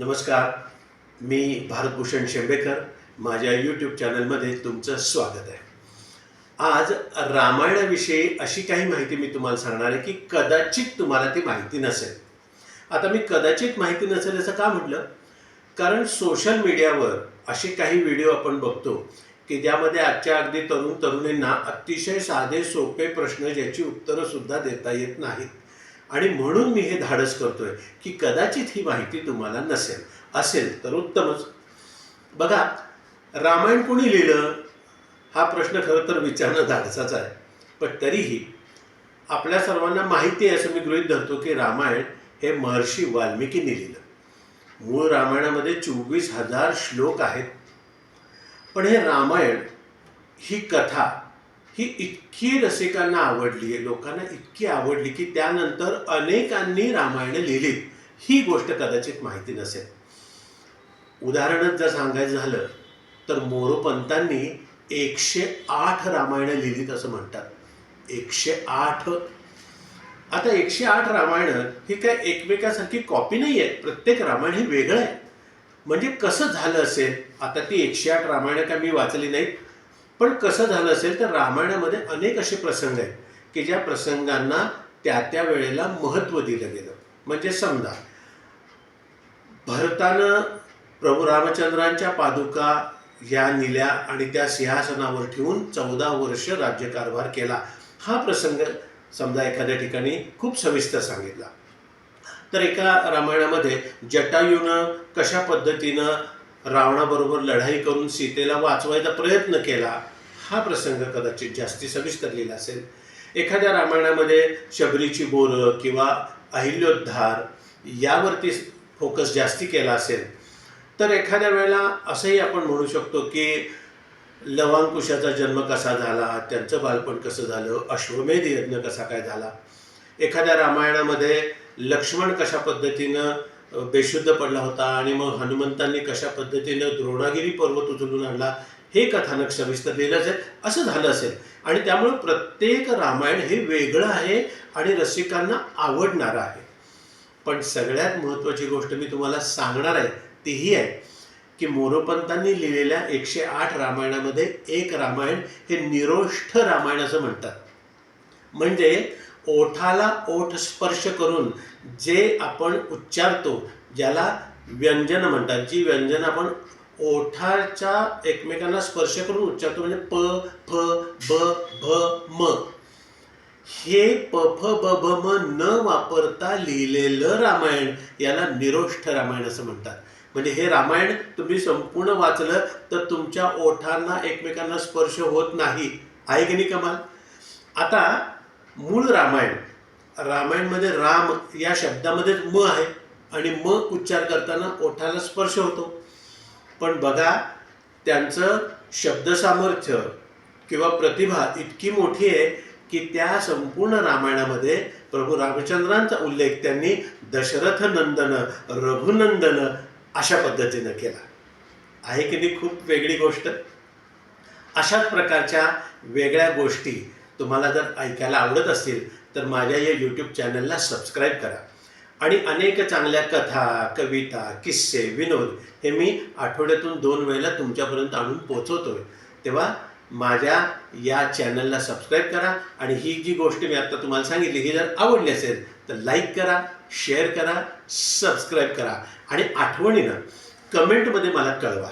नमस्कार मी भारतभूषण शेंबेकर. माझ्या यूट्यूब चॅनलमध्ये तुमचं स्वागत आहे. आज रामायणाविषयी अशी काही माहिती मी तुम्हाला सांगणार आहे की कदाचित तुम्हाला ती माहिती नसेल. आता मी कदाचित माहिती नसेल असं का म्हटलं? कारण सोशल मीडियावर असे काही व्हिडिओ आपण बघतो की ज्यामध्ये आजच्या अगदी तरुण तरुणींना अतिशय साधे सोपे प्रश्न ज्याची उत्तरंसुद्धा देता येत नाहीत. आणि म्हणून मी हे धाडस करतोय की कदाचित ही माहिती तुम्हाला नसेल असेल तर उत्तमच. बघा रामायण कोणी लिहिलं? हा प्रश्न खरं तर विचारणं धाडसाचा आहे. पण तरीही आपल्या सर्वांना माहिती आहे असं मी गृहीत धरतो की रामायण हे महर्षी वाल्मिकीने लिहिलं. मूळ रामायणामध्ये चोवीस हजार श्लोक आहेत. पण हे रामायण ही कथा ही इतकी रसिकांना आवडली आहे लोकांना इतकी आवडली की त्यानंतर अनेकांनी रामायण लिहिलीत. ही गोष्ट कदाचित माहिती नसेल. उदाहरणच जर सांगायचं झालं तर मोरोपंतांनी एकशे आठ रामायणं लिहिलीत असं म्हणतात. एकशे आठ. आता एकशे आठ रामायणं ही काय एकमेकासारखी कॉपी नाही आहे प्रत्येक रामायण हे वेगळं आहे. म्हणजे कसं झालं असेल? आता ती एकशे आठ रामायणं काय मी वाचली नाहीत. पण कसं झालं असेल तर रामायणामध्ये अनेक असे प्रसंग आहेत की ज्या प्रसंगांना त्या त्या वेळेला महत्त्व दिलं गेलं. म्हणजे समजा भरतानं प्रभू रामचंद्रांच्या पादुका या निल्या आणि त्या सिंहासनावर ठेवून चौदा वर्ष राज्यकारभार केला. हा प्रसंग समजा एखाद्या ठिकाणी खूप सविस्तर सांगितला. तर एका रामायणामध्ये जटायूनं कशा पद्धतीनं रावणाबरोबर लढाई करून सीतेला वाचवायचा प्रयत्न केला हा प्रसंग कदाचित जास्ती सविस्तर लिहिला असेल. एखाद्या रामायणामध्ये शबरीची बोरं किंवा अहिल्योद्धार यावरती फोकस जास्ती केला असेल. तर एखाद्या वेळेला असंही आपण म्हणू शकतो की लवांकुशाचा जन्म कसा झाला त्यांचं बालपण कसं झालं अश्वमेध यज्ञ कसा काय झाला? एखाद्या रामायणामध्ये लक्ष्मण कशा पद्धतीनं बेशुद्ध पडला होता आणि मग हनुमंतांनी कशा पद्धतीनं द्रोणागिरी पर्वत उचलून आणला हे कथानक सविस्तर लिहिलं असेल असं झालं असेल. आणि त्यामुळे प्रत्येक रामायण हे वेगळं आहे आणि रसिकांना आवडणारं आहे. पण सगळ्यात महत्त्वाची गोष्ट मी तुम्हाला सांगणार आहे तीही आहे की मोरोपंतांनी लिहिलेल्या एकशे आठ रामायणामध्ये एक रामायण हे निरोष्ठ रामायण असं म्हणतात. म्हणजे ओठाला ओठ स्पर्श करून जे आपण उच्चारतो ज्याला व्यंजन म्हणतात. जी व्यंजन आपण ओठाच्या एकमेकांना स्पर्श करून उच्चारतो म्हणजे प फ ब भ म. हे प फ ब भ म न वापरता लिहिलेलं रामायण याला निरोष्ठ रामायण असं म्हणतात. म्हणजे हे रामायण तुम्ही संपूर्ण वाचलं तर तुमच्या ओठांना एकमेकांना स्पर्श होत नाही. आहे की नाही कमाल? आता मूळ रामायण. रामायणमध्ये राम या शब्दामध्येच म आहे आणि म उच्चार करताना ओठाला स्पर्श होतो. पण बघा त्यांचं शब्दसामर्थ्य किंवा प्रतिभा इतकी मोठी आहे की त्या संपूर्ण रामायणामध्ये प्रभू रामचंद्रांचा उल्लेख त्यांनी दशरथ नंदन रघुनंदन अशा पद्धतीनं केला. आहे की नाही खूप वेगळी गोष्ट? अशाच प्रकारच्या वेगळ्या गोष्टी तुम्हाला जर ऐकायला आवडत असतील तर माझ्या या यूट्यूब चॅनलला सबस्क्राईब करा. आणि अनेक चांगल्या कथा कविता किस्से विनोद हे मी आठवड्यातून दोन वेळेला तुमच्यापर्यंत आणून पोचवतोय तेव्हा माझ्या या चॅनलला सबस्क्राईब करा आणि ही जी गोष्ट मी आता तुम्हाला सांगितली ही जर आवडली असेल तर लाईक करा शेअर करा सबस्क्राईब करा. आणि आठवणीनं कमेंटमध्ये मला कळवा.